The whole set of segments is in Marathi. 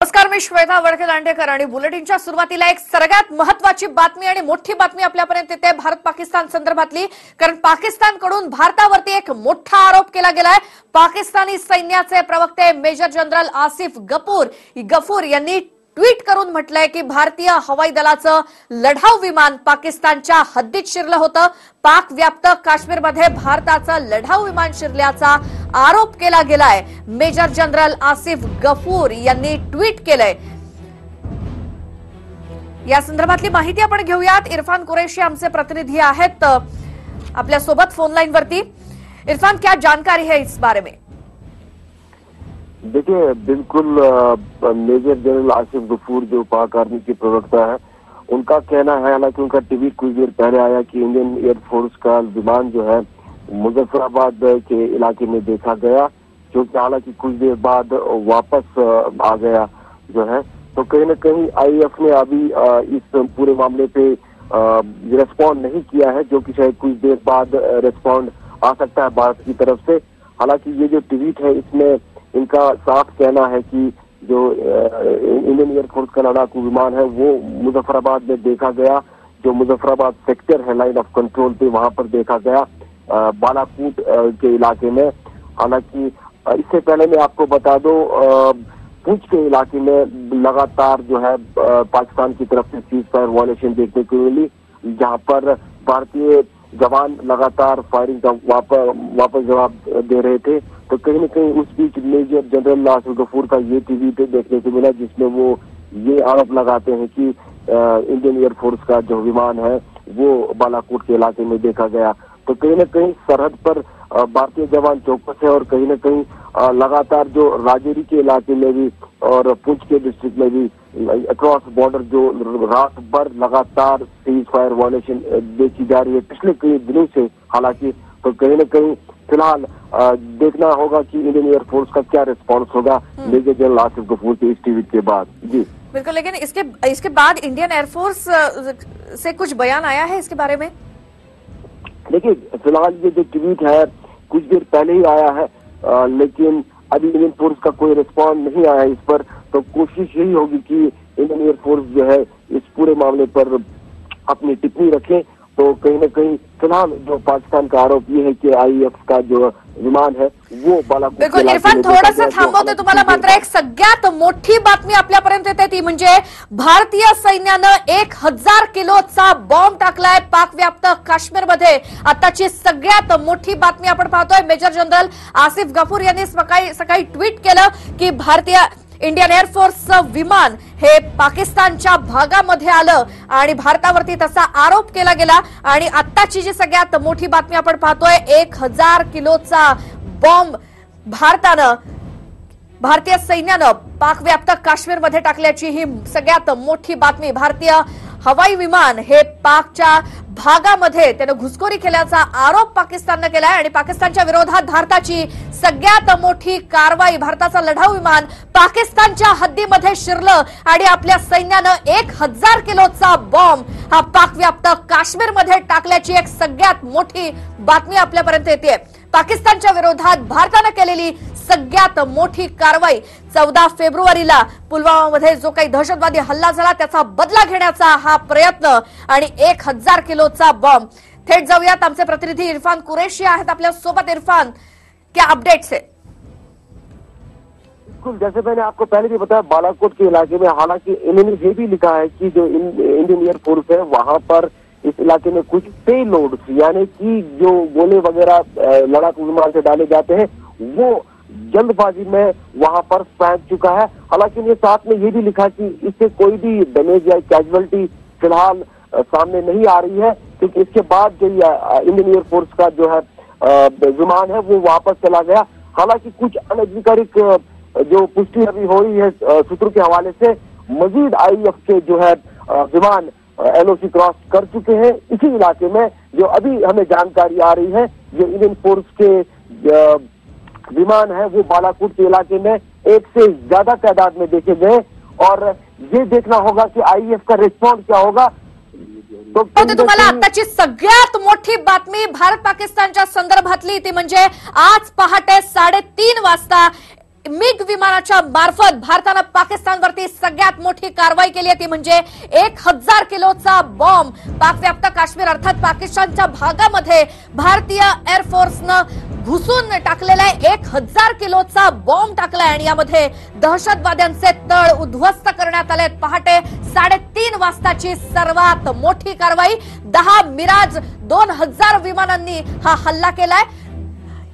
नमस्कार मी श्वेता वडके दांडेकर आणि बुलेटिनच्या सुरुवातीला एक सगळ्यात महत्वाची बातमी आणि मोठी बातमी आपल्यापर्यंत येते भारत पाकिस्तान संदर्भातली. कारण पाकिस्तानकडून भारतावरती एक मोठा आरोप केला गेलाय. पाकिस्तानी सैन्याचे प्रवक्ते मेजर जनरल आसिफ गपूर गफूर यांनी ट्विट करून म्हटलंय की भारतीय हवाई दलाचं लढाऊ विमान पाकिस्तानच्या हद्दीत शिरलं होतं. पाक व्याप्त काश्मीरमध्ये भारताचं लढाऊ विमान शिरल्याचा आरोप केला गेलाय. मेजर जनरल आसिफ गफूर यांनी ट्विट केलंय. या संदर्भातली माहिती आपण घेऊयात. इरफान कुरेशी आमचे प्रतिनिधी आहेत आपल्यासोबत फोन लाईन वरती इरफान क्या जानकारी है इस बारे में? देखिए, बिल्कुल मेजर जनरल आसिफ गफूर जो पाक आर्मी के प्रवक्ता है, उनका कहना है, हालाँकि उनका टीवी कुछ देर पहले आया कि इंडियन एयरफोर्स का विमान जो है, मुजफ्फराबाद के इलाके में देखा गया, जो कि हालाँकि कुछ देर बाद वापस आ गया जो है। तो कहीं ना कहीं आईएफ ने अभी इस पूरे मामले पे रिस्पॉन्ड नहीं किया है, जो कि शायद कुछ देर बाद रिस्पॉन्ड आ सकता है भारत की तरफ़ से। हालाँकि ये जो ट्वीट है, इसमें इनका साफ़ कहना है कि जो इंडियन एयरफोर्स का लड़ाकू विमान है, वो मुजफ्फराबाद में देखा गया। जो मुजफ्फराबाद सेक्टर है लाइन ऑफ़ कंट्रोल पे, वहाँ पर देखा गया बालाकोट के इलाके में। हालाँकि इससे पहले मैं आपको बता दो पूछ के इलाके में लगातार जो है पाकिस्तान की तरफ़ से सीज फायर वायलेशन देखने को मिली। जहाँ पर भारतीय जवान लगातार फायरिंग का वापस वापस जवाब दे रहे थे। तो कहीं ना कहीं उस बीच मेजर जनरल नासिर गफूर का ये टीवी पे देखने को मिला, जिसमें वो ये आरोप लगाते हैं कि इंडियन एयरफोर्स का जो विमान है, वो बालाकोट के इलाके में देखा गया। तो कहीं ना कहीं सरहद पर भारतीय जवान चौकस है और कहीं ना कहीं लगातार जो राजौरी के इलाके में भी और पुंछ के डिस्ट्रिक्ट में भी अक्रॉस बॉर्डर जो रात भर लगातार सीज फायर वायलेशन देखी जा रही है। पिछले कई दिनों से, हालाँकि तो कहीं ना कहीं फ़िलहाल देखना होगा कि इंडियन एयरफोर्स का क्या रिस्पॉन्स होगा। मेजर जनरल आसिफ गफूर के इस ट्वीट के बाद। जी। बिल्कुल लेकिन इसके इसके बाद इंडियन एयरफोर्स से कुछ बयान आया है इसके बारे में? देखिए फ़िलहाल ये जो ट्वीट है कुछ देर पहले ही आया है अ, लेकिन अभी इंडियन फोर्स का कोई रिस्पॉन्स नहीं आया है इस पर। तो कोशिश यही होगी कि इंडियन एयरफोर्स जो है इस पूरे मामले पर अपनी टिप्पणी रखें। तो कहीं ना कहीं फिलहाल जो पाकिस्तान का आरोप ये है कि आईएफ का जो विमान है वो बालाकोट इरफान देखा थोडंसं थांबवते तुम्हाला मात्र एक सगळ्यात मोठी बातमी आपल्यापर्यंत येते ती म्हणजे भारतीय सैन्यानं एक हजार किलोचा बॉम्ब टाकलाय पाक व्याप्त काश्मीरमध्ये. आताची सगळ्यात मोठी बातमी आपण पाहतोय. मेजर जनरल आसिफ गफूर यांनी सकाळी सकाळी ट्विट केलं की भारतीय इंडियन एअरफोर्सचं विमान हे पाकिस्तानच्या भागामध्ये आलं आणि भारतावरती तसा आरोप केला गेला. आणि आत्ताची जी सगळ्यात मोठी बातमी आपण पाहतोय एक हजार किलोचा बॉम्ब भारतानं भारतीय सैन्यानं पाकव्याप्त काश्मीरमध्ये टाकल्याची ही सगळ्यात मोठी बातमी. भारतीय हवाई विमान हे पाकच्या भागामध्ये त्यानं घुसखोरी केल्याचा आरोप पाकिस्ताननं केलाय आणि पाकिस्तानच्या विरोधात भारताची सगळ्यात मोठी कारवाई भारताचा लढाऊ विमान पाकिस्तानच्या हद्दीमध्ये शिरलं आणि आपल्या सैन्यानं एक हजार किलोचा बॉम्ब हा पाकव्याप्त काश्मीरमध्ये टाकल्याची एक सगळ्यात मोठी बातमी आपल्यापर्यंत येते पाकिस्तानच्या विरोधात भारतानं केलेली सगळ्यात मोठी कारवाई चौदा फेब्रुवारीला पुलवामामध्ये जो काही दहशतवादी हल्ला झाला त्याचा बदला घेण्याचा हा प्रयत्न आणि एक हजार किलोचा बॉम्ब थेट जाऊयात. आमचे प्रतिनिधी इरफान कुरेशी आहेत आपल्यासोबत. इरफान क्या अपडेट्स है? बिल्कुल जैसे मैंने आपको पहले भी बताया बालाकोट के इलाके में हालांकि इन्होंने ये भी लिखा है कि जो इन, इंडियन एयरफोर्स है वहां पर इस इलाके में कुछ पे लोड यानी कि जो गोले वगैरह लड़ाकू विमान से डाले जाते हैं वो जल्दबाजी में वहाँ पर फेंक चुका है। हालाँकि उन्हें साथ में ये भी लिखा कि इससे कोई भी डैमेज या कैजुअलिटी फ़िलहाल सामने नहीं आ रही है। क्योंकि इसके बाद जो इंडियन एयरफोर्स का जो है विमान है, वो वापस चला गया। हालाँकि कुछ अनधिकारिक जो पुष्टि अभी हो रही है सूत्रों के हवाले से, मजीद आईएफ के जो है विमान एलओसी क्रॉस कर चुके हैं। इसी इलाके में जो अभी हमें जानकारी आ रही है जो इंडियन फोर्स के विमान है वो बालाकोट के इलाके में एक से ज़्यादा तादाद में देखे गए। और ये देखना होगा कि आईएफ का रिस्पॉन्स क्या होगा। तो तुम्हाला आताची सगळ्यात मोठी बातमी भारत पाकिस्तान संदर्भातली ती म्हणजे आज पहाटे साढ़े तीन वाजता मिग विमानाच्या मार्फत भारतानं पाकिस्तानवरती सगळ्यात मोठी कारवाई केली आहे. ती म्हणजे एक हजार किलोचा बॉम्ब पाकव्याप्त काश्मीर अर्थात पाकिस्तानच्या भागामध्ये भारतीय एअरफोर्सनं घुसून टाकलेला आहे. एक हजार किलोचा बॉम्ब टाकलाय आणि यामध्ये दहशतवाद्यांचे तळ उद्ध्वस्त करण्यात आले पहाटे साडेतीन वाजताची सर्वात मोठी कारवाई. दहा मिराज दोन हजार विमानांनी हा हल्ला केलाय.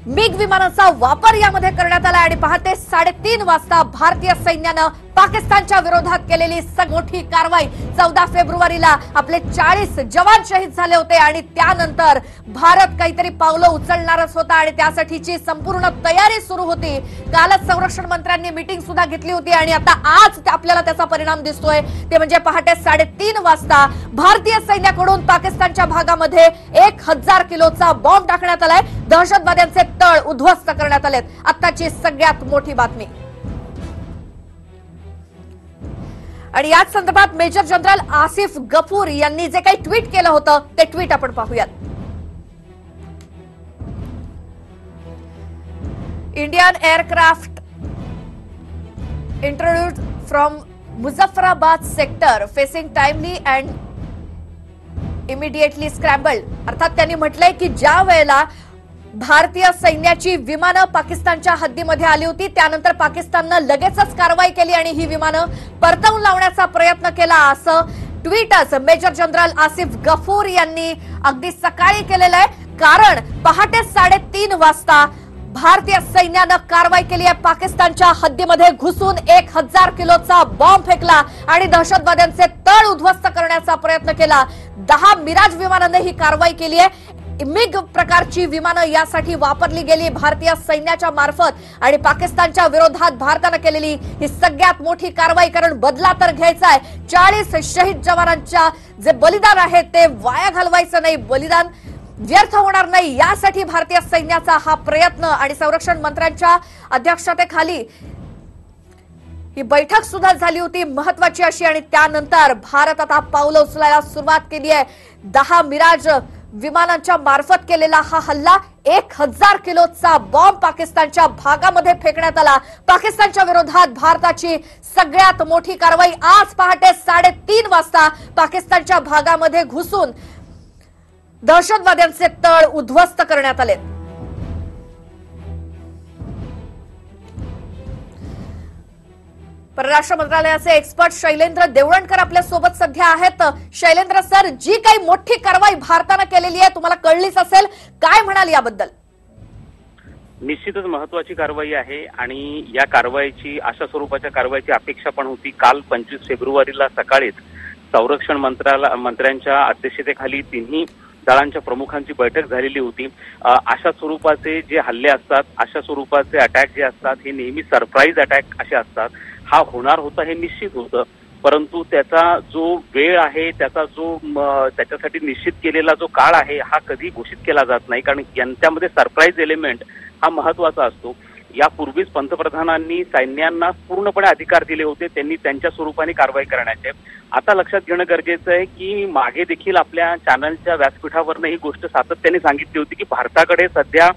मिग विमानाचा वापर यामध्ये करण्यात आला आणि पहाटे साडेतीन वाजता भारतीय सैन्यानं पाकिस्तानच्या विरोधात केलेली मोठी कारवाई चौदा फेब्रुवारीला आपले चाळीस जवान शहीद झाले होते आणि त्यानंतर भारत काहीतरी पावलं उचलणारच होता आणि त्यासाठीची संपूर्ण तयारी सुरू होती. कालच संरक्षण मंत्र्यांनी मीटिंग सुद्धा घेतली होती आणि आता आज आपल्याला त्याचा परिणाम दिसतोय. ते म्हणजे पहाटे साडेतीन वाजता भारतीय सैन्याकडून पाकिस्तानच्या भागामध्ये एक हजार किलोचा बॉम्ब टाकण्यात आलाय. दहशतवाद्यांचे तळ उद्ध्वस्त करण्यात आलेत. आताची सगळ्यात मोठी बातमी. आणि याच संदर्भात मेजर जनरल आसिफ गफूर यांनी जे काही ट्विट केलं होतं ते ट्विट आपण पाहूयात. Indian aircraft introduce from Muzaffarabad sector facing timely and immediately scrambled अर्थात त्यांनी म्हटलंय की ज्या वेळेला भारतीय सैन्याची विमानं पाकिस्तानच्या हद्दीमध्ये आली होती. त्यानंतर पाकिस्ताननं लगेचच कारवाई केली आणि ही विमानं परतवून लावण्याचा प्रयत्न केला असं ट्विटच मेजर जनरल आसिफ गफूर यांनी अगदी सकाळी केलेलं आहे. कारण पहाटे साडेतीन वाजता भारतीय सैन्यानं कारवाई केली आहे. पाकिस्तानच्या हद्दीमध्ये घुसून एक हजार किलोचा बॉम्ब फेकला आणि दहशतवाद्यांचे तळ उद्ध्वस्त करण्याचा प्रयत्न केला. दहा मिराज विमानानं ही कारवाई केली आहे. मिग प्रकारची विमानं यासाठी वापरली गेली. भारतीय सैन्याच्या मार्फत आणि पाकिस्तानच्या विरोधात भारतानं केलेली ही सगळ्यात मोठी कारवाई कारण बदला तर घ्यायचा आहे. चाळीस शहीद जवानांच्या जे बलिदान आहे ते वाया घालवायचं नाही. बलिदान व्यर्थ होणार नाही. यासाठी भारतीय सैन्याचा हा प्रयत्न आणि संरक्षण मंत्र्यांच्या अध्यक्षतेखाली ही बैठक सुद्धा झाली होती. महत्वाची अशी आणि त्यानंतर भारत आता पावलं उचलायला सुरुवात केली आहे. दहा मिराज विमानांच्या मार्फत केलेला हा हल्ला एक हजार किलोचा बॉम्ब पाकिस्तानच्या भागामध्ये फेकण्यात आला. पाकिस्तानच्या विरोधात भारताची सगळ्यात मोठी कारवाई आज पहाटे साडेतीन वाजता पाकिस्तानच्या भागामध्ये घुसून दहशतवाद्यांचे तळ उद्ध्वस्त करण्यात आले परराष्ट्र मंत्रालयाचे एक्सपर्ट शैलेंद्र देवळणकर आपल्यासोबत सध्या आहेत. शैलेंद्र सर जी काही मोठी कारवाई भारतानं केलेली आहे तुम्हाला कळलीच असेल. काय म्हणाल याबद्दल? निश्चितच महत्वाची कारवाई आहे आणि या कारवाईची अशा स्वरूपाच्या कारवाईची अपेक्षा पण होती. काल पंचवीस फेब्रुवारीला सकाळीच संरक्षण मंत्राला मंत्र्यांच्या अध्यक्षतेखाली तिन्ही दळांच्या प्रमुखांची बैठक झालेली होती. अशा स्वरूपाचे जे हल्ले असतात अशा स्वरूपाचे अटॅक जे असतात हे नेहमी सरप्राईज अटॅक असे असतात. हा होणार होता हे निश्चित होतं. परंतु त्याचा जो वेळ आहे त्याचा जो त्याच्यासाठी निश्चित केलेला जो काळ आहे हा कधी घोषित केला जात नाही. कारण यांच्यामध्ये सरप्राईज एलिमेंट हा महत्त्वाचा असतो. यापूर्वीच पंतप्रधानांनी सैन्यांना पूर्णपणे अधिकार दिले होते. त्यांनी त्यांच्या स्वरूपाने कारवाई करण्याचे. आता लक्षात घेणं गरजेचं आहे की मागे देखील आपल्या चॅनलच्या व्यासपीठावरनं ही गोष्ट सातत्याने सांगितली होती की भारताकडे सध्या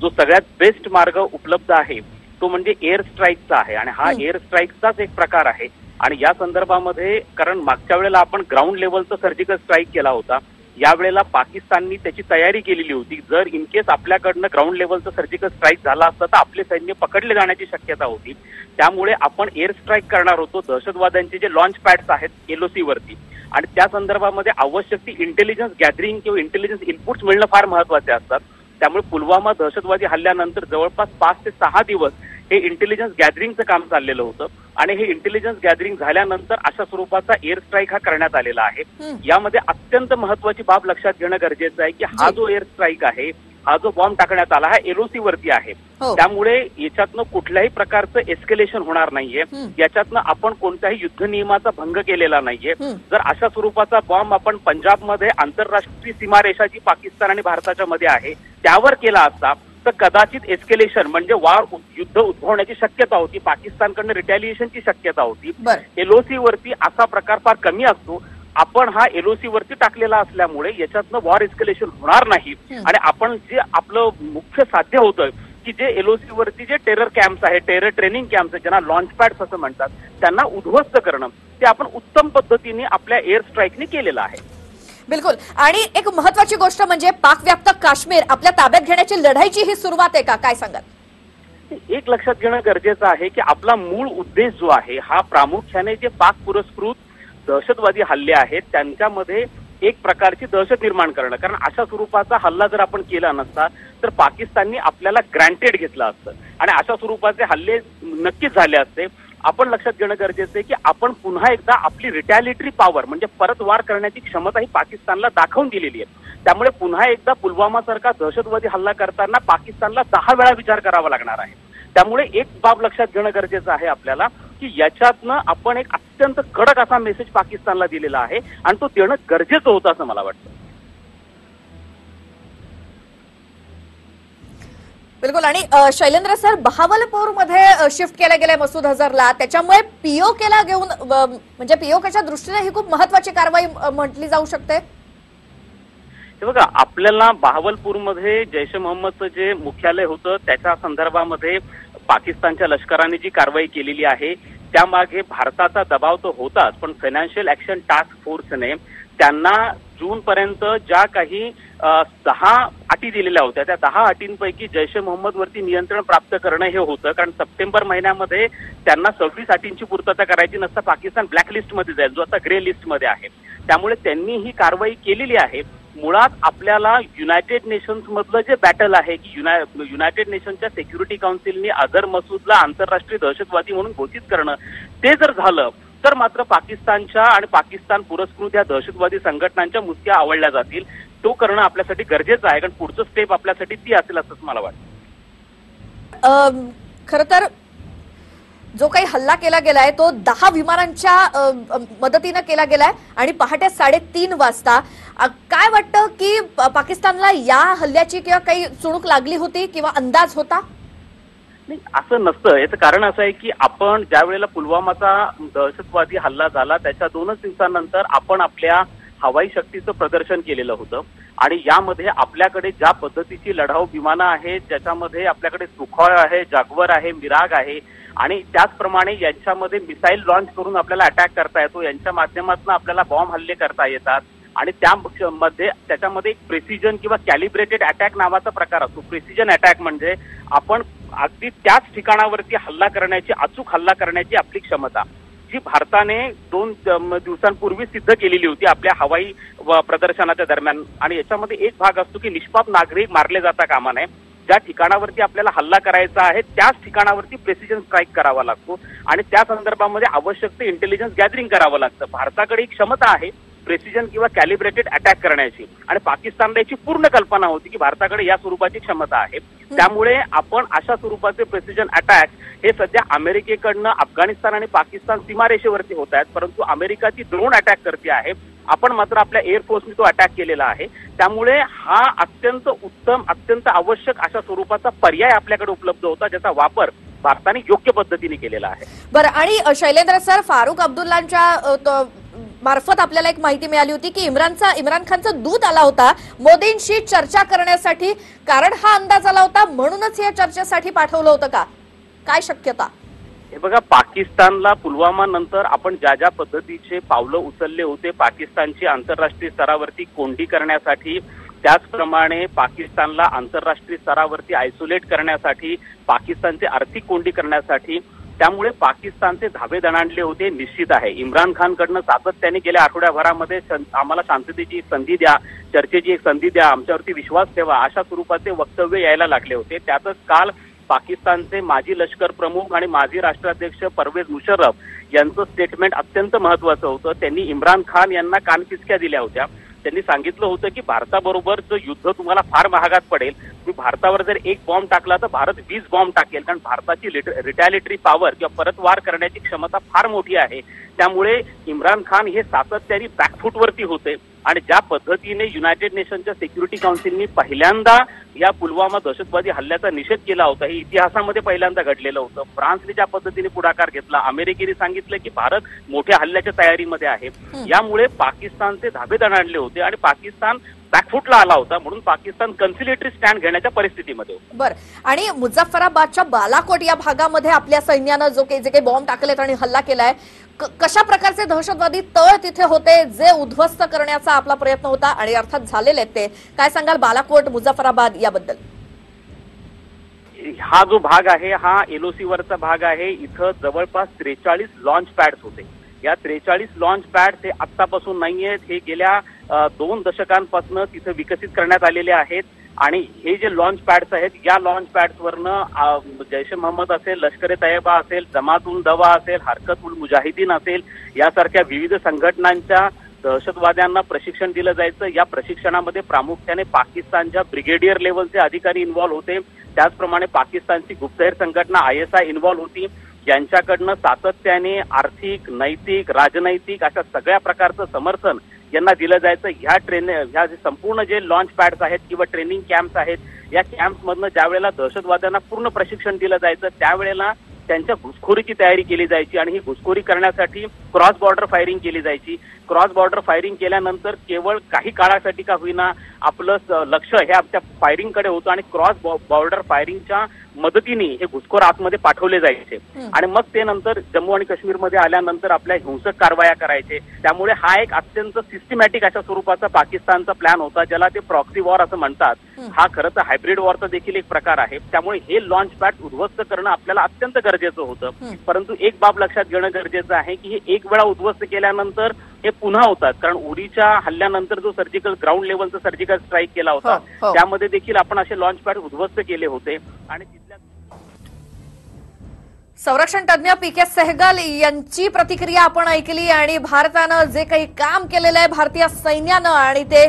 जो सगळ्यात बेस्ट मार्ग उपलब्ध आहे तो म्हणजे एअर स्ट्राईकचा आहे. आणि हा. एअर स्ट्राईकचाच एक प्रकार आहे. आणि या संदर्भामध्ये कारण मागच्या वेळेला आपण ग्राउंड लेवलचा सर्जिकल स्ट्राईक केला होता. यावेळेला पाकिस्ताननी त्याची तयारी केलेली होती. जर इन केस आपल्याकडनं ग्राउंड लेवलचं सर्जिकल स्ट्राईक झाला असता तर आपले सैन्य पकडले जाण्याची शक्यता होती. त्यामुळे आपण एअर स्ट्राईक करणार होतो. दहशतवाद्यांचे जे लॉन्च पॅड्स आहेत एलओसी वरती. आणि त्या संदर्भामध्ये आवश्यक ती इंटेलिजन्स गॅदरिंग किंवा इंटेलिजन्स इनपुट्स मिळणं फार महत्त्वाचे असतात. त्यामुळे पुलवामा दहशतवादी हल्ल्यानंतर जवळपास पाच ते सहा दिवस हे इंटेलिजन्स गॅदरिंगचं काम चाललेलं होतं आणि हे इंटेलिजन्स गॅदरिंग झाल्यानंतर अशा स्वरूपाचा एअर स्ट्राईक हा करण्यात आलेला आहे. यामध्ये अत्यंत महत्वाची बाब लक्षात घेणं गरजेचं आहे की हा. जो एअर स्ट्राईक आहे हा जो बॉम्ब टाकण्यात आला हा एलओसी वरती आहे. हो. त्यामुळे याच्यातनं कुठल्याही प्रकारचं एस्केलेशन होणार नाहीये. याच्यातनं आपण कोणत्याही युद्ध नियमाचा भंग केलेला नाहीये. जर अशा स्वरूपाचा बॉम्ब आपण पंजाबमध्ये आंतरराष्ट्रीय सीमारेषा जी पाकिस्तान आणि भारताच्या मध्ये आहे त्यावर केला असता तर कदाचित एस्केलेशन म्हणजे वार युद्ध उद्भवण्याची शक्यता होती. पाकिस्तानकडनं रिटॅलिएशनची शक्यता होती. एलओसी वरती असा प्रकार फार कमी असतो. आपण हा एलओसी वरती टाकलेला असल्यामुळे याच्यातनं वॉर एस्केलेशन होणार नाही. आणि आपण जे आपलं मुख्य साध्य होतं की जे एलओसी वरती जे टेरर कॅम्प्स आहे टेरर ट्रेनिंग कॅम्प्स आहेत ज्यांना लॉन्च पॅड्स असं म्हणतात त्यांना उद्ध्वस्त करणं ते आपण उत्तम पद्धतीने आपल्या एअर स्ट्राईकने केलेलं आहे. बिलकुल. आणि एक महत्वाची गोष्ट म्हणजे पाकव्याप्त काश्मीर आपल्या ताब्यात घेण्याची लढाईची ही सुरुवात आहे का? काय सांगाल? एक लक्षात घेणं गरजेचं आहे की आपला मूळ उद्देश जो आहे हा प्रामुख्याने जे पाक पुरस्कृत दहशतवादी हल्ले आहेत त्यांच्यामध्ये एक प्रकारची दहशत निर्माण करणं. कारण अशा स्वरूपाचा हल्ला जर आपण केला नसता तर पाकिस्ताननी आपल्याला ग्रँटेड घेतलं असतं. आणि अशा स्वरूपाचे हल्ले नक्कीच झाले असते. आपण लक्षात घेणं गरजेचं आहे की आपण पुन्हा एकदा आपली रिटॅलिटरी पॉवर म्हणजे परत वार करण्याची क्षमता ही पाकिस्तानला दाखवून दिलेली आहे. त्यामुळे पुन्हा एकदा पुलवामा सारखा दहशतवादी हल्ला करताना पाकिस्तानला दहा वेळा विचार करावा लागणार आहे. त्यामुळे एक बाब लक्षात घेणं गरजेचं आहे आपल्याला. की याच्यातनं आपण एक अत्यंत कडक असा मेसेज पाकिस्तानला दिलेला आहे आणि तो देणं गरजेचं होतं असं मला वाटतं. बिलकुल. आणि शैलेंद्र सर बहावलपूरमध्ये शिफ्ट केल्या गेल्या मसूद अझरला त्याच्यामुळे पीओकेला घेऊन म्हणजे पीओकेच्या दृष्टीने ही खूप महत्वाची कारवाई म्हटली जाऊ शकते? हे बघा आपल्याला बहावलपूरमध्ये जैश ए मोहम्मदचं जे मुख्यालय होतं त्याच्या संदर्भामध्ये पाकिस्तानच्या लष्कराने जी कारवाई केलेली आहे त्यामागे भारताचा दबाव तर होताच पण फायनान्शियल ऍक्शन टास्क फोर्सने त्यांना जूनपर्यंत ज्या काही दहा अटी दिलेल्या होत्या त्या दहा अटींपैकी जैश ए मोहम्मद वरती नियंत्रण प्राप्त करणं हे होतं. कारण सप्टेंबर महिन्यामध्ये त्यांना सव्वीस अटींची पूर्तता करायची नसता पाकिस्तान ब्लॅकलिस्टमध्ये जाईल जो आता ग्रे लिस्टमध्ये आहे. त्यामुळे त्यांनी ही कारवाई केलेली आहे. मुळात आपल्याला युनायटेड नेशन्स मधलं जे बॅटल आहे की युनाय युनायटेड नेशनच्या सेक्युरिटी काउन्सिलनी अझर मसूदला आंतरराष्ट्रीय दहशतवादी म्हणून घोषित करणं ते जर झालं तर मात्र पाकिस्तानच्या आणि पाकिस्तान पुरस्कृत या दहशतवादी संघटनांच्या मुसक्या आवडल्या जातील. तो करणं आपल्यासाठी गरजेचं आहे कारण पुढचं स्टेप आपल्यासाठी ती असेल असंच मला वाटतं. खर तर जो काही हल्ला केला गेलाय तो दहा विमानांच्या मदतीनं केला गेलाय आणि पहाटे साडेतीन वाजता काय वाटतं की पाकिस्तानला या हल्ल्याची किंवा काही चुणूक लागली होती किंवा अंदाज होता? नाही असं नसतं. याचं कारण असं आहे की आपण ज्या वेळेला पुलवामाचा दहशतवादी हल्ला झाला त्याच्या दोनच दिवसानंतर आपण आपल्या हवाई शक्तीचं प्रदर्शन केलेलं होतं. आणि यामध्ये आपल्याकडे ज्या पद्धतीची लढाऊ विमानं आहेत ज्याच्यामध्ये आपल्याकडे सुखॉय आहे जागवर आहे मिराग आहे आणि त्याचप्रमाणे यांच्यामध्ये मिसाईल लॉन्च करून आपल्याला अटॅक करता येतो. यांच्या माध्यमातून आपल्याला बॉम्ब हल्ले करता येतात. आणि त्यामध्ये त्याच्यामध्ये एक प्रेसिजन किंवा कॅलिब्रेटेड अटॅक नावाचा प्रकार असतो. प्रेसिजन अटॅक म्हणजे आपण अगदी त्याच ठिकाणावरती हल्ला करण्याची अचूक हल्ला करण्याची आपली क्षमता. जी भारताने दोन दिवसांपूर्वी सिद्ध केलेली होती आपल्या हवाई व प्रदर्शनाच्या दरम्यान. आणि याच्यामध्ये एक भाग असतो की निष्पाप नागरिक मारले जाता कामा नये ज्या ठिकाणावरती आपल्याला हल्ला करायचा आहे त्याच ठिकाणावरती प्रेसिजन स्ट्राईक करावा लागतो. आणि त्या संदर्भामध्ये आवश्यक ते इंटेलिजन्स गॅदरिंग करावं लागतं. भारताकडे ही क्षमता आहे प्रेसिजन किंवा कॅलिब्रेटेड अटॅक करण्याची. आणि पाकिस्तानला याची पूर्ण कल्पना होती की भारताकडे या स्वरूपाची क्षमता आहे. त्यामुळे आपण अशा स्वरूपाचे प्रेसिजन अटॅक हे सध्या अमेरिकेकडनं अफगाणिस्तान आणि पाकिस्तान सीमारेषेवरती होत आहेत. परंतु अमेरिका ती ड्रोन अटॅक करते आहे. आपण मात्र आपल्या एअरफोर्सने तो अटॅक केलेला आहे. त्यामुळे हा अत्यंत उत्तम अत्यंत आवश्यक अशा स्वरूपाचा पर्याय आपल्याकडे उपलब्ध होता ज्याचा वापर भारताने योग्य पद्धतीने केलेला आहे. बरं आणि शैलेंद्र सर फारुख अब्दुल्लांच्या मार्फत आपल्याला एक माहिती मिळाली होती की इम्रानचा इम्रान खानचा दूत आला होता. मोदींशी चर्चा करण्यासाठी कारण हा अंदाज आला होता म्हणूनच या चर्चेसाठी पाठवलं होतं का? काय शक्यता? हे बघा पाकिस्तानला पुलवामा नंतर आपण ज्या ज्या पद्धतीचे पावलं उचलले होते पाकिस्तानची आंतरराष्ट्रीय स्तरावरती कोंडी करण्यासाठी त्याचप्रमाणे पाकिस्तानला आंतरराष्ट्रीय स्तरावरती आयसोलेट करण्यासाठी पाकिस्तानचे आर्थिक कोंडी करण्यासाठी त्यामुळे पाकिस्तानचे धाबे दणाणले होते निश्चित आहे. इम्रान खानकडनं सातत्याने गेल्या आठवड्याभरामध्ये आम्हाला शांततेची संधी द्या चर्चेची एक संधी द्या आमच्यावरती विश्वास ठेवा अशा स्वरूपाचे वक्तव्य यायला लागले होते. त्यातच काल पाकिस्तानचे माजी लष्कर प्रमुख आणि माजी राष्ट्राध्यक्ष परवेज मुशर्रफ यांचं स्टेटमेंट अत्यंत महत्वाचं होतं. त्यांनी इम्रान खान यांना कानपिचक्या दिल्या होत्या. त्यांनी सांगितलं होतं की भारताबरोबर जो युद्ध तुम्हाला फार महागात पडेल तुम्ही भारतावर जर एक बॉम्ब टाकला तर भारत वीस बॉम्ब टाकेल. कारण भारताची रिटॅलिटरी पॉवर किंवा परतवार करण्याची क्षमता फार मोठी आहे. त्यामुळे इम्रान खान हे सातत्याने बॅकफूटवरती होते. आणि ज्या पद्धतीने युनायटेड नेशनच्या सिक्युरिटी काउन्सिलनी पहिल्यांदा या पुलवामा दहशतवादी हल्ल्याचा निषेध केला होता हे इतिहासामध्ये पहिल्यांदा घडलेलं होतं. फ्रान्सने ज्या पद्धतीने पुढाकार घेतला अमेरिकेने सांगितलं की भारत मोठ्या हल्ल्याच्या तयारीमध्ये आहे. यामुळे पाकिस्तानचे धाबे दणाणले होते आणि पाकिस्तान बॅकफुटला आला होता म्हणून पाकिस्तान कन्सिलेटरी स्टँड घेण्याच्या परिस्थितीमध्ये. बर. आणि मुझफ्फराबादच्या बालाकोट या भागामध्ये आपल्या सैन्यानं जो काही जे काही बॉम्ब टाकलेत आणि हल्ला केलाय कशा प्रकारचे दहशतवादी तळ तिथे होते जे उद्ध्वस्त करण्याचा आपला प्रयत्न होता आणि अर्थात झालेले आहेत ते काय सांगाल बालाकोट मुझफ्फराबाद याबद्दल? हा जो भाग आहे हा एलओसी वरचा भाग आहे. इथं जवळपास त्रेचाळीस लॉन्च पॅड्स होते. या त्रेचाळीस लॉन्च पॅड हे आत्तापासून नाही आहेत हे गेल्या दोन दशकांपासून तिथं विकसित करण्यात आलेले आहेत. आणि हे जे लॉन्च पॅड्स आहेत या लॉन्च पॅड्सवरनं जैश ए मोहम्मद असेल लष्कर ए तयबा असेल जमात उल दवा असेल हरकत उल मुजाहिदीन असेल यासारख्या विविध संघटनांच्या दहशतवाद्यांना प्रशिक्षण दिलं जायचं. या प्रशिक्षणामध्ये प्रामुख्याने पाकिस्तानच्या ब्रिगेडियर लेवलचे अधिकारी इन्व्हॉल्व्ह होते. त्याचप्रमाणे पाकिस्तानची गुप्तहेर संघटना आय एस आय इन्व्हॉल्व्ह होती. यांच्याकडनं सातत्याने आर्थिक नैतिक राजनैतिक अशा सगळ्या प्रकारचं समर्थन यांना दिलं जायचं. ह्या ट्रेन ह्या जे संपूर्ण जे लॉन्च पॅड्स आहेत किंवा ट्रेनिंग कॅम्प्स आहेत या कॅम्प्समधनं ज्या वेळेला दहशतवाद्यांना पूर्ण प्रशिक्षण दिलं जायचं त्यावेळेला त्यांच्या घुसखोरीची तयारी केली जायची आणि ही घुसखोरी करण्यासाठी क्रॉस बॉर्डर फायरिंग केली जायची क्रॉस बॉर्डर फायरिंग केल्यानंतर केवळ काही काळासाठी का होईना आपलं लक्ष हे त्या फायरिंगकडे होतं आणि क्रॉस बॉर्डर फायरिंगच्या मदतीने हे घुसखोर आतमध्ये पाठवले जायचे. आणि मग ते नंतर जम्मू आणि काश्मीरमध्ये आल्यानंतर आपल्या हिंसक कारवाया करायचे त्यामुळे हा एक अत्यंत सिस्टमॅटिक अशा स्वरूपाचा पाकिस्तानचा प्लॅन होता ज्याला ते प्रॉक्सी वॉर असं म्हणतात हं. खरं तर हायब्रिड वॉरचा देखील एक प्रकार आहे त्यामुळे हे लॉन्च पॅड उद्ध्वस्त करणं आपल्याला अत्यंत गरजेचं होतं. परंतु एक बाब लक्षात घेणं गरजेचं आहे की हे एक वेळा उद्ध्वस्त केल्यानंतर हे पुन्हा होतात कारण उरीच्या हल्ल्यानंतर जो सर्जिकल ग्राउंड लेवलचा सर्जिकल स्ट्राईक केला होता हो, हो. त्यामध्ये देखील आपण असे लॉन्च पॅड उद्ध्वस्त केले होते आणि तिथल्या संरक्षण तज्ज्ञ पी के सहगल यांची प्रतिक्रिया आपण ऐकली आणि भारतानं जे काही काम केलेलं आहे भारतीय सैन्यानं आणि ते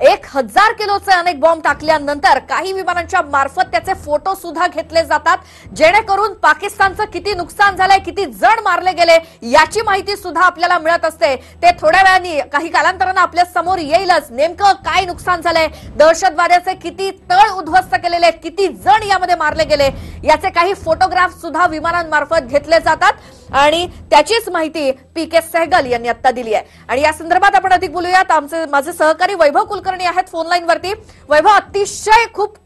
एक हजार किलोचे अनेक बॉम्ब टाकल्यानंतर काही विमानांच्या मार्फत त्याचे फोटो सुद्धा घेतले जातात. जेणेकरून पाकिस्तानचं किती नुकसान झालंय किती जण मारले गेले याची माहिती सुद्धा आपल्याला मिळत असते. ते थोड्या वेळाने काही कालांतरानं आपल्यासमोर येईलच. नेमकं काय नुकसान झालंय? दहशतवाद्याचे किती तळ उद्ध्वस्त केलेले किती जण यामध्ये मारले गेले? याचे काही फोटोग्राफ सुद्धा विमानांमार्फत घेतले जातात. आणि त्याचीच माहिती पी के सहगल यांनी आता दिली आहे. आणि या संदर्भात आपण अधिक बोलूयात. आमचे माझे सहकारी वैभव कुलकर्णी आहेत फोनलाईन वरती. वैभव अतिशय खूप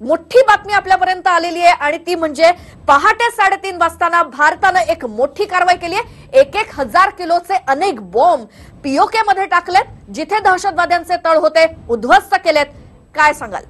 मोठी बातमी आपल्यापर्यंत आलेली आहे आणि ती म्हणजे पहाटे साडेतीन वाजताना भारतानं एक मोठी कारवाई केली आहे. एक एक हजार किलोचे अनेक बॉम्ब पीओके मध्ये टाकलेत जिथे दहशतवाद्यांचे तळ होते उद्ध्वस्त केलेत. काय सांगाल?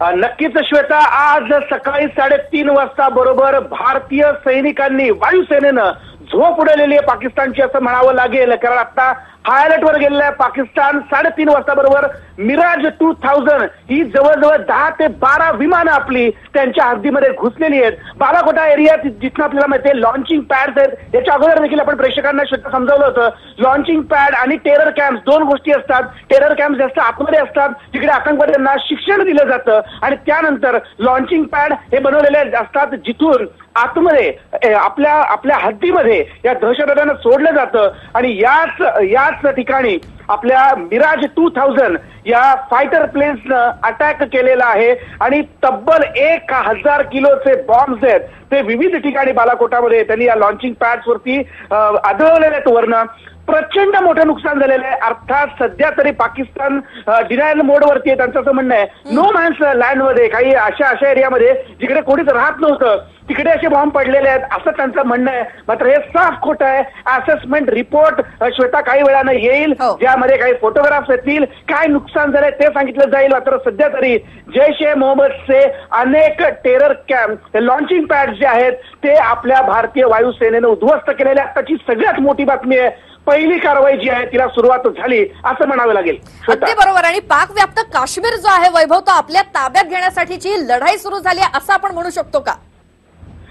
नक्कीच श्वेता आज सकाळी साडेतीन वाजता बरोबर भारतीय सैनिकांनी वायुसेनेनं झोप उडवलेली आहे पाकिस्तानची असं म्हणावं लागेल. कारण आता हाय अलर्ट वर गेलेलं आहे पाकिस्तान साडेतीन वाजता बरोबर मिराज टू थाउजंड ही जवळजवळ दहा ते बारा विमानं आपली त्यांच्या हद्दीमध्ये घुसलेली आहेत. बालाकोटा एरिया जिथं आपल्याला माहिती लॉन्चिंग पॅड्स आहेत याच्या अगोदर देखील आपण प्रेक्षकांना श्वेता समजावलं होतं. लॉन्चिंग पॅड आणि टेरर कॅम्प दोन गोष्टी असतात. टेरर कॅम्प जास्त आतमध्ये असतात तिकडे आतंकवाद्यांना शिक्षण दिलं जातं. आणि त्यानंतर लॉन्चिंग पॅड हे बनवलेले असतात जिथून आतमध्ये आपल्या आपल्या हद्दीमध्ये या दहशतवाद्यांना सोडलं जातं. आणि याच याच ठिकाणी आपल्या मिराज टू थाउजंड या फायटर प्लेन्सनं अटॅक केलेला आहे. आणि तब्बल एक हजार किलोचे बॉम्ब्स आहेत. ते विविध ठिकाणी बालाकोटामध्ये त्यांनी या लॉन्चिंग पॅड्स वरती आढळलेले आहेत वरनं प्रचंड मोठं नुकसान झालेलं आहे. अर्थात सध्या तरी पाकिस्तान डिनायल मोडवरती आहे त्यांचं असं म्हणणं आहे. नो मॅन्स लँडमध्ये काही अशा अशा एरियामध्ये जिकडे कोणीच राहत नव्हतं तिकडे असे बॉम्ब पडलेले आहेत असं त्यांचं म्हणणं आहे. मात्र हे साफ खोटं आहे. असेसमेंट रिपोर्ट श्वेता काही वेळानं येईल हो. ज्यामध्ये काही फोटोग्राफ्स येतील. काय नुकसान झालंय ते सांगितलं जाईल. मात्र सध्या तरी जैश ए मोहम्मदचे अनेक टेरर कॅम्प लॉन्चिंग पॅड जे आहेत ते आपल्या भारतीय वायुसेनेनं उद्ध्वस्त केलेल्या आहेत. त्याची सगळ्यात मोठी बातमी आहे. पहिली कारवाई जी आहे तिला सुरुवात झाली असं म्हणावं लागेल. अगदी बरोबर. आणि पाक व्याप्त काश्मीर जो आहे वैभव तो आपल्या ताब्यात घेण्यासाठीची लढाई सुरू झाली आहे असं आपण म्हणू शकतो का?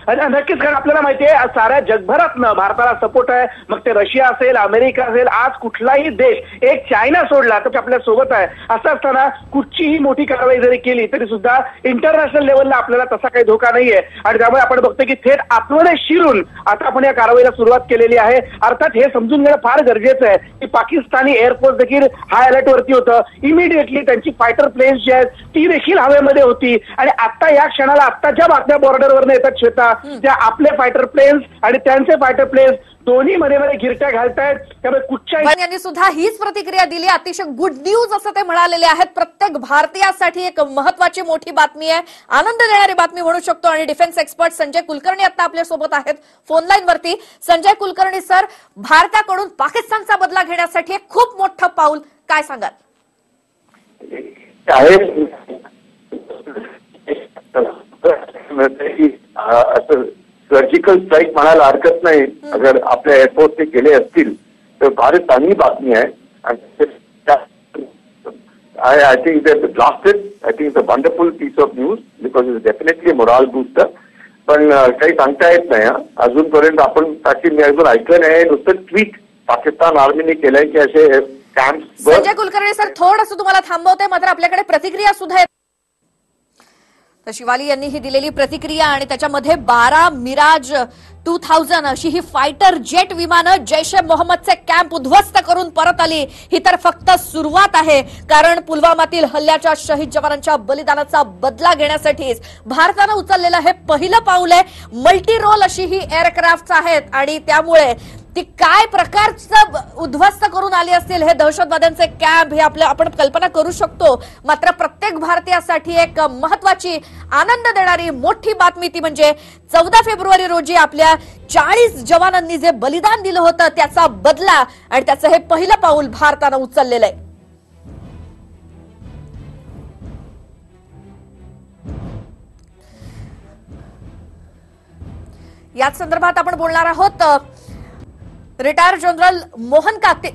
नक्कीच कारण आपल्याला माहितीये साऱ्या जगभरातनं भारताला सपोर्ट आहे. मग ते रशिया असेल अमेरिका असेल आज कुठलाही देश एक चायना सोडला तर आपल्यासोबत आहे. असं असताना कुठचीही मोठी कारवाई जरी केली तरी सुद्धा इंटरनॅशनल लेवलला आपल्याला तसा काही धोका नाहीये. आणि त्यामुळे आपण बघतो की थेट आतमध्ये शिरून आता आपण या कारवाईला सुरुवात केलेली आहे. अर्थात हे समजून घेणं फार गरजेचं आहे की पाकिस्तानी एअरफोर्स देखील हाय अलर्टवरती होतं. इमिडिएटली त्यांची फायटर प्लेन्स जी आहेत ती देखील हवेमध्ये होती. आणि आता या क्षणाला आत्ताच्या बातम्या बॉर्डरवरनं येतात श्वेता. त्या आपले फायटर प्लेन्स आणि त्यांचे फायटर प्लेन्स दोन्ही मध्ये मध्ये गिरट्या घालतायत. त्यामुळे कुठच्याही पण यांनी सुद्धा हीच प्रतिक्रिया दिली. अतिशय गुड न्यूज असं ते म्हणालेले आहेत. प्रत्येक भारतीयासाठी एक महत्वाची मोठी बातमी आहे. आनंद देणारी बातमी म्हणू शकतो आणि डिफेन्स एक्सपर्ट संजय कुलकर्णी आता आपल्यासोबत आहेत. फोन लाईन वरती. संजय कुलकर्णी सर भारताकडून पाकिस्तानचा बदला घेण्यासाठी एक खूप मोठं पाऊल काय सांगाल? असं सर्जिकल स्ट्राईक म्हणायला हरकत नाही. अगर आपल्या एअरफोर्सने केले असतील तर फारच चांगली बातमी आहे. I I think that blasted I think it's a wonderful piece of news because is definitely morale booster पण काही सांगता येत नाही. अजूनपर्यंत आपण त्याची मी अजून ऐकलं नाही. नुसतं ट्विट पाकिस्तान आर्मीने केलंय की असे कॅम्प संजय कुलकर्णी सर थोडंसं तुम्हाला थांबवते मात्र आपल्याकडे प्रतिक्रिया सुद्धा तर शिवाली यांनी ही दिलेली प्रतिक्रिया आणि त्याच्यामध्ये बारा मिराज टू थाउजंड अशी ही फायटर जेट विमानं जैश ए मोहम्मदचे कॅम्प उद्ध्वस्त करून परत आली. ही तर फक्त सुरुवात आहे. कारण पुलवामातील हल्ल्याच्या शहीद जवानांच्या बलिदानाचा बदला घेण्यासाठीच भारतानं उचललेलं हे पहिलं पाऊल आहे. मल्टी रोल अशी ही एअरक्राफ्ट आहेत आणि त्यामुळे ती काय प्रकारचं उद्ध्वस्त करून आली असतील हे दहशतवाद्यांचे कॅम्प हे आपल्या आपण कल्पना करू शकतो. मात्र प्रत्येक भारतीयासाठी एक महत्वाची आनंद देणारी मोठी बातमी ती म्हणजे चौदा फेब्रुवारी रोजी आपल्या चाळीस जवानांनी जे बलिदान दिलं होतं त्याचा बदला आणि त्याचं हे पहिलं पाऊल भारतानं उचललेलं आहे. याच संदर्भात आपण बोलणार आहोत retire general Mohan Kakte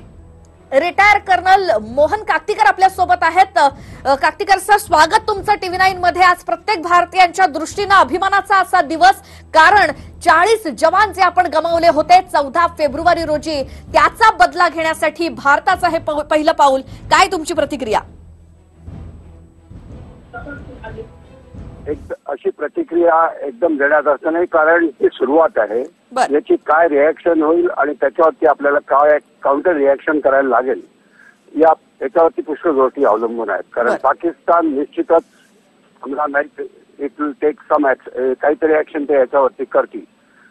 retire colonel Mohan Kakatikar आपल्यासोबत आहेत. अ, काकतीकर सर स्वागत तुमचं टीव्ही नाईन मध्ये. आज प्रत्येक भारतीयांच्या दृष्टीनं अभिमानाचा असा दिवस. कारण चाळीस जवान जे आपण गमावले होते चौदा फेब्रुवारी रोजी त्याचा बदला घेण्यासाठी भारताचं हे प- पहिलं पाऊल. काय तुमची प्रतिक्रिया? एक अशी प्रतिक्रिया एकदम देण्यात अर्थ नाही कारण ही सुरुवात आहे. बर. याची काय रिॲक्शन होईल आणि त्याच्यावरती आपल्याला काय काउंटर रिॲक्शन करायला लागेल या याच्यावरती पुष्कळ गोष्टी अवलंबून आहेत. कारण बर. पाकिस्तान निश्चितच आम्हाला नाही इट विल टेक सम काहीतरी ऍक्शन ते याच्यावरती करतील.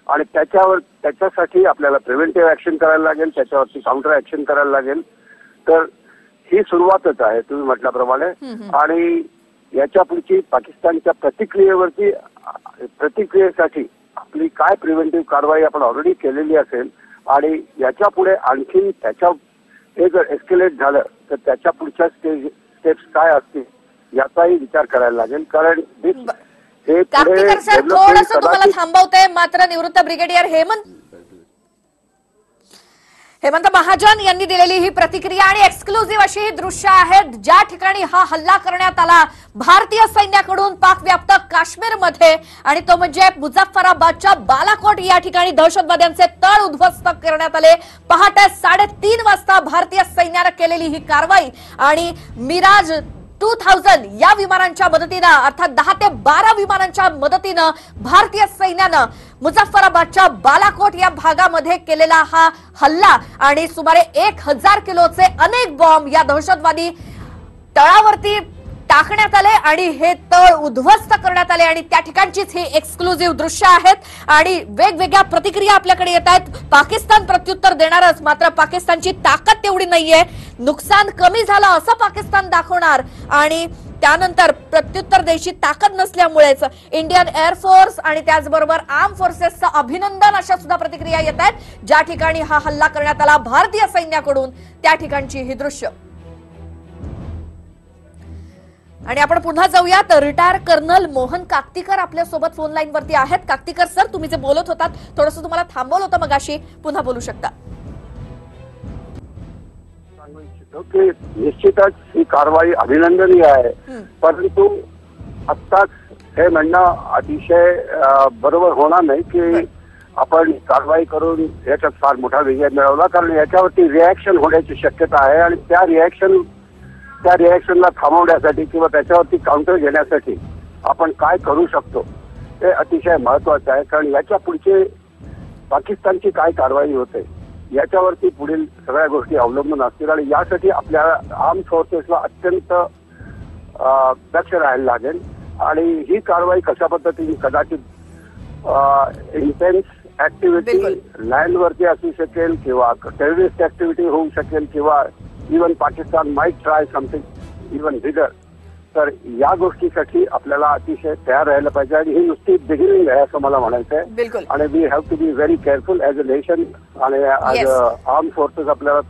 आणि त्याच्यावर त्याच्यासाठी आपल्याला प्रिव्हेंटिव्ह ऍक्शन करायला लागेल त्याच्यावरती काउंटर ऍक्शन करायला लागेल. तर ही सुरुवातच आहे तुम्ही म्हटल्याप्रमाणे. आणि याच्या पुढची पाकिस्तानच्या प्रतिक्रियेवरती प्रतिक्रियेसाठी आपली काय प्रिव्हेंटिव्ह कारवाई आपण ऑलरेडी केलेली असेल आणि याच्यापुढे आणखी त्याच्या हे जर एस्केलेट झालं तर त्याच्या पुढच्या स्टेज स्टेप्स काय असतील याचाही विचार करायला लागेल. कारण हे पुढे थोडस तुम्हाला थांबवते मात्र निवृत्त ब्रिगेडियर हेमंत हेमंत महाजन यांनी दिलेली ही प्रतिक्रिया आणि एक्सक्लुझिव्ह अशी ही दृश्य आहेत ज्या ठिकाणी हा हल्ला करण्यात आला भारतीय सैन्याकडून पाक व्याप्त काश्मीरमध्ये. आणि तो म्हणजे मुझफ्फराबादच्या बालाकोट या ठिकाणी दहशतवाद्यांचे तळ उद्ध्वस्त करण्यात आले. पहाटे साडेतीन वाजता भारतीय सैन्यानं केलेली ही कारवाई आणि मिराज टू थाउजंड या विमानांच्या मदतीनं अर्थात दहा ते बारा विमानांच्या मदतीनं भारतीय सैन्यानं मुझफ्फराबादच्या बालाकोट या भागामध्ये केलेला हा हल्ला आणि सुमारे एक हजार किलोचे अनेक बॉम्ब या दहशतवादी तळावरती टाकण्यात आले आणि हे तळ उद्ध्वस्त करण्यात आले आणि त्या ठिकाणचीच ही एक्सक्लुझिव्ह दृश्य आहेत आणि वेगवेगळ्या प्रतिक्रिया आपल्याकडे येत आहेत. पाकिस्तान प्रत्युत्तर देणारच मात्र पाकिस्तानची ताकद तेवढी नाहीये. नुकसान कमी झालं असं पाकिस्तान दाखवणार आणि त्यानंतर प्रत्युत्तर द्यायची ताकद नसल्यामुळेच इंडियन एअरफोर्स आणि त्याचबरोबर आर्म फोर्सेसचं अभिनंदन अशा सुद्धा प्रतिक्रिया येत आहेत. ज्या ठिकाणी हा हल्ला करण्यात आला भारतीय सैन्याकडून त्या ठिकाणची ही दृश्य. आणि आपण पुन्हा जाऊयात. रिटायर कर्नल मोहन काकतीकर आपल्यासोबत फोन लाईन वरती आहेत. काकतीकर सर तुम्ही जे बोलत होतात थोडस तुम्हाला थांबवलं होतं मगाशी. पुन्हा बोलू शकता. सांगू इच्छितो की निश्चितच ही कारवाई अभिनंदनीय आहे. परंतु आत्ताच हे म्हणणं अतिशय बरोबर होणार नाही की आपण कारवाई करून याच्यात फार मोठा विजय मिळवला. कारण याच्यावरती रिॲक्शन होण्याची शक्यता आहे आणि त्या रिॲक्शन त्या रिॲक्शनला थांबवण्यासाठी किंवा त्याच्यावरती काउंटर घेण्यासाठी आपण काय करू शकतो हे अतिशय महत्वाचं आहे कारण याच्या पुढचे पाकिस्तानची काय कारवाई होते याच्यावरती पुढील सगळ्या गोष्टी अवलंबून असतील आणि यासाठी आपल्या आर्म फोर्सेसला अत्यंत दक्ष राहायला लागेल आणि ही कारवाई कशा पद्धतीने कदाचित इंटेन्स ऍक्टिव्हिटी. लँडवरती असू शकेल किंवा टेररिस्ट ऍक्टिव्हिटी होऊ शकेल किंवा even Pakistan might try something even bigger तर या गोष्टीसाठी आपल्याला अतिशय तयार राहायला पाहिजे आणि ही नुसती बिगिनिंग आहे असं मला म्हणायचं आहे बिलकुल. आणि we have to be very careful as a nation आणि ऍज. अ आर्म फोर्सेस आपल्याला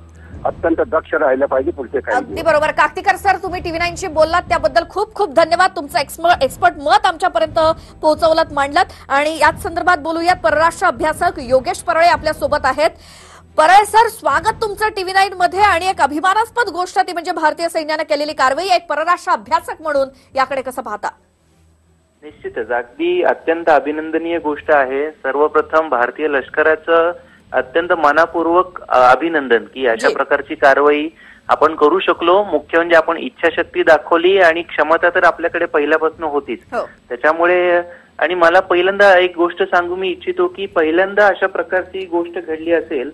अत्यंत दक्ष राहिलं पाहिजे पुढचे काही अगदी. बरोबर. काकतीकर सर तुम्ही टीव्ही नाईनशी बोललात त्याबद्दल खूप खूप धन्यवाद. तुमचं एक्सपर्ट मत आमच्यापर्यंत पोहोचवलं मांडलं आणि याच संदर्भात बोलूयात परराष्ट्र अभ्यासक योगेश परळे आपल्यासोबत आहेत. परळे सर स्वागत तुमचं टीव्ही नाईन मध्ये आणि एक अभिमानास्पद गोष्ट ती म्हणजे भारतीय सैन्यानं केलेली कारवाई एक परराष्ट्र अभ्यासक म्हणून याकडे कसं पाहता? निश्चितच. अगदी अत्यंत अभिनंदनीय गोष्ट आहे. सर्वप्रथम भारतीय लष्कराचं अत्यंत मनापूर्वक अभिनंदन की अशा. प्रकारची कारवाई आपण करू शकलो. मुख्य म्हणजे आपण इच्छाशक्ती दाखवली आणि क्षमता तर आपल्याकडे पहिल्यापासून होतीच. हो. त्याच्यामुळे आणि मला पहिल्यांदा एक गोष्ट सांगू मी इच्छितो की पहिल्यांदा अशा प्रकारची गोष्ट घडली असेल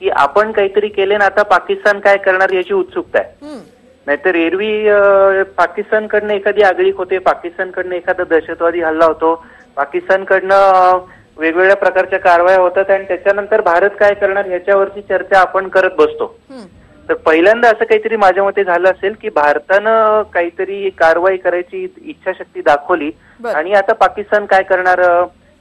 की आपण काहीतरी केले ना आता पाकिस्तान काय करणार याची उत्सुकता आहे. नाहीतर एरवी पाकिस्तानकडनं एखादी आगळीक होते पाकिस्तानकडनं एखादा दहशतवादी हल्ला होतो पाकिस्तानकडनं वेगवेगळ्या प्रकारच्या कारवाया होतात आणि त्याच्यानंतर भारत काय करणार ह्याच्यावरची चर्चा आपण करत बसतो. तर पहिल्यांदा असं काहीतरी माझ्या मते झालं असेल की भारतानं काहीतरी कारवाई करायची इच्छाशक्ती दाखवली. आणि आता पाकिस्तान काय करणार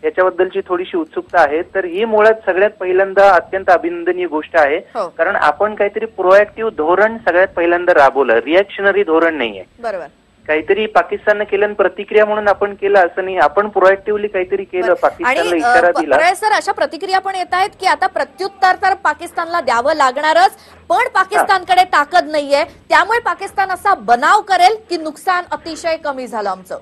याच्याबद्दलची थोडीशी उत्सुकता आहे. तर ही मुळात सगळ्यात पहिल्यांदा अत्यंत अभिनंदनीय गोष्ट आहे. हो. कारण आपण काहीतरी प्रोएक्टिव्ह धोरण सगळ्यात पहिल्यांदा राबवलं. रिॲक्शनरी धोरण नाहीये. बरोबर. काहीतरी पाकिस्ताननं केलं आणि प्रतिक्रिया म्हणून आपण केलं असं नाही. आपण प्रोएक्टिव्हली काहीतरी केलं पाकिस्तानला आणि इशारा अ, प- दिला. परळे सर अशा प्रतिक्रिया पण येत आहेत की आता प्रत्युत्तर तर पाकिस्तानला द्यावं लागणारच पण पाकिस्तानकडे ताकद नाहीये. त्यामुळे पाकिस्तान असा बनाव करेल की नुकसान अतिशय कमी झालं आमचं.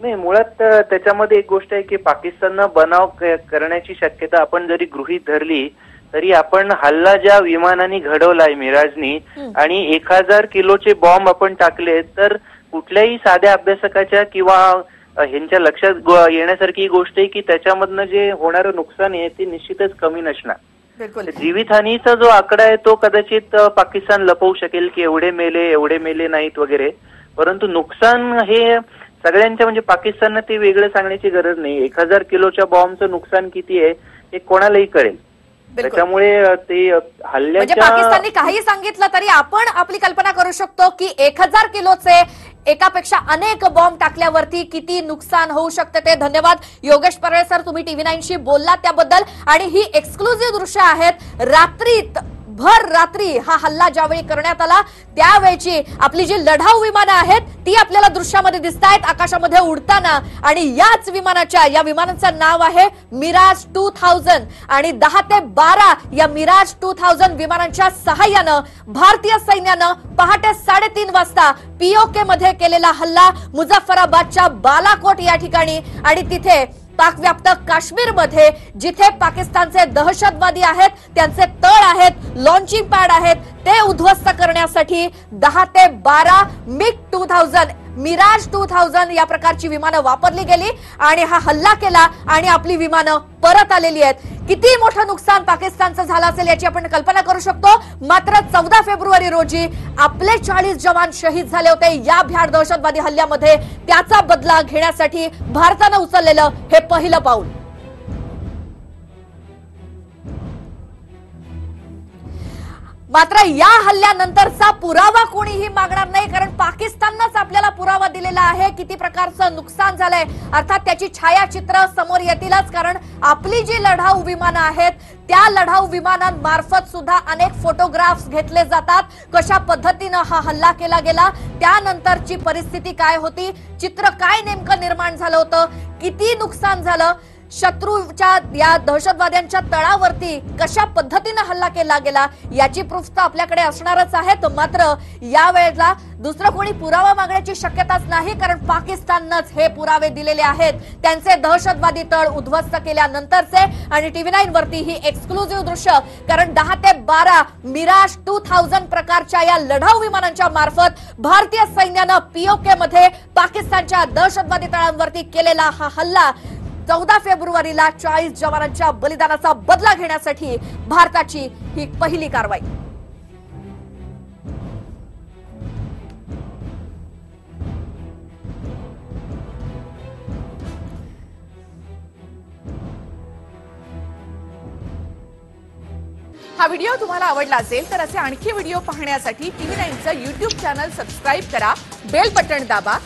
नाही मुळात त्याच्यामध्ये एक गोष्ट आहे की पाकिस्ताननं बनाव करण्याची शक्यता आपण जरी गृहीत धरली तरी आपण हल्ला ज्या विमानाने घडवलाय मिराजनी. आणि एक हजार किलोचे बॉम्ब आपण टाकले तर कुठल्याही साध्या अभ्यासकाच्या किंवा ह्यांच्या लक्षात येण्यासारखी ही गोष्ट आहे की त्याच्यामधनं जे होणारं नुकसान आहे ते निश्चितच कमी नसणार. जीवितहानीचा जो आकडा आहे तो कदाचित पाकिस्तान लपवू शकेल की एवढे मेले एवढे मेले नाहीत वगैरे. परंतु नुकसान हे सगळ्यांच्या म्हणजे पाकिस्ताननं ते वेगळं सांगण्याची गरज नाही. एक हजार किलोच्या बॉम्बचं नुकसान किती आहे हे कोणालाही कळेल. त्याच्यामुळे ते अ, म्हणजे हल्ल्याच्या पाकिस्तानने काही सांगितलं तरी आपण आपली कल्पना करू शकतो की एक हजार किलोचे एकापेक्षा अनेक बॉम्ब टाकल्यावरती किती नुकसान होऊ शकते ते. धन्यवाद. योगेश परळे सर तुम्ही टीव्ही नाईनशी बोललात त्याबद्दल. आणि ही एक्सक्लुझिव्ह दृश्य आहेत रात्रीत भर रात्री हा हल्ला ज्यावेळी करण्यात आला त्यावेळची आपली जी लढाऊ विमानं आहेत ती आपल्याला दृश्यामध्ये दिसत आहेत आकाशामध्ये उडताना. आणि याच विमानाच्या या विमानाचं नाव आहे मिराज टू थाउजंड. आणि दहा ते बारा या मिराज टू थाउजंड विमानांच्या सहाय्यानं भारतीय सैन्यानं पहाटे साडेतीन वाजता पीओके मध्ये केलेला हल्ला मुझफ्फराबादच्या बालाकोट या ठिकाणी. आणि तिथे पाकव्याप्त काश्मीरमध्ये जिथे पाकिस्तानचे दहशतवादी आहेत त्यांचे तळ आहेत लॉन्चिंग पॅड आहेत ते उद्ध्वस्त करण्यासाठी दहा ते बारा MiG two thousand Mirage two thousand या प्रकारची विमानं वापरली गेली आणि हा हल्ला केला आणि आपली विमानं परत आलेली आहेत. किती मोठं नुकसान पाकिस्तानचं झालं असेल याची आपण कल्पना करू शकतो. मात्र चौदा फेब्रुवारी रोजी आपले चाळीस जवान शहीद झाले होते. या भ्याड दहशतवादी हल्ल्यामध्ये त्याचा बदला घेण्यासाठी भारतानं उचललेलं हे पहिलं पाऊल. मात्र या हल्ल्यानंतरचा पुरावा कोणीही मागणार नाही कारण पाकिस्ताननंच आपल्याला पुरावा दिलेला आहे. किती प्रकारचं नुकसान झालंय? अर्थात त्याची छायाचित्र समोर येतीलच कारण आपली जी लढाऊ विमानं आहेत त्या लढाऊ विमानांमार्फत सुद्धा अनेक फोटोग्राफ्स घेतले जातात. कशा पद्धतीनं हा हल्ला केला गेला? त्यानंतरची परिस्थिती काय होती? चित्र काय नेमकं निर्माण झालं होतं? किती नुकसान झालं? शत्रूच्या या दहशतवाद्यांच्या तळावरती कशा पद्धतीनं हल्ला केला गेला याची प्रूफ तर आपल्याकडे असणारच आहेत. मात्र या वेळेला दुसरं कोणी पुरावा मागण्याची शक्यताच नाही कारण पाकिस्ताननंच हे पुरावे दिलेले आहेत. त्यांचे दहशतवादी तळ उद्ध्वस्त केल्यानंतरचे आणि टीव्ही नाईन वरती ही एक्सक्लुझिव्ह दृश्य कारण दहा ते बारा मिराज टू थाउजंड प्रकारच्या या लढाऊ विमानांच्या मार्फत भारतीय सैन्यानं पीओके मध्ये पाकिस्तानच्या दहशतवादी तळांवरती केलेला हा हल्ला. चौदा फेब्रुवारीला चाळीस जवानांच्या बलिदानाचा बदला घेण्यासाठी भारताची ही पहिली कारवाई. हा व्हिडिओ तुम्हाला आवडला असेल तर असे आणखी व्हिडिओ पाहण्यासाठी टीव्ही नाईनचं यूट्यूब चॅनल सबस्क्राईब करा बेल बटन दाबा